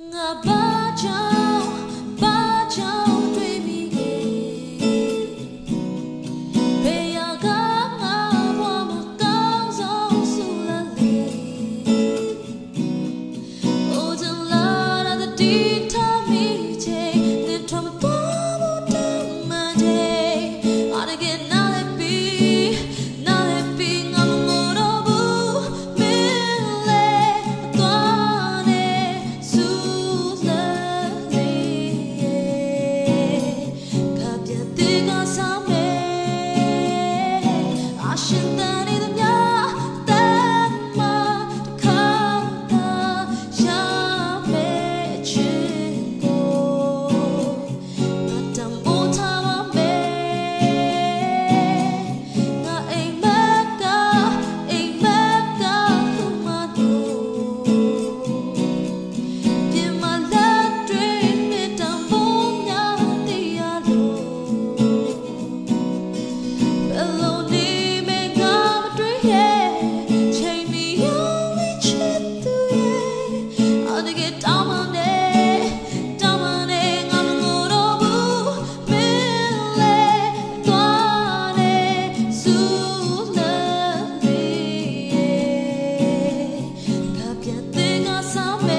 ငါဘာကြောင့်ဘာကြောင့်တွေ့မိခဲ့ဘယ်ရာကငါဘဝမှာကောင်းဆုံးဆူလာလေ Oh, the Lord of the details. some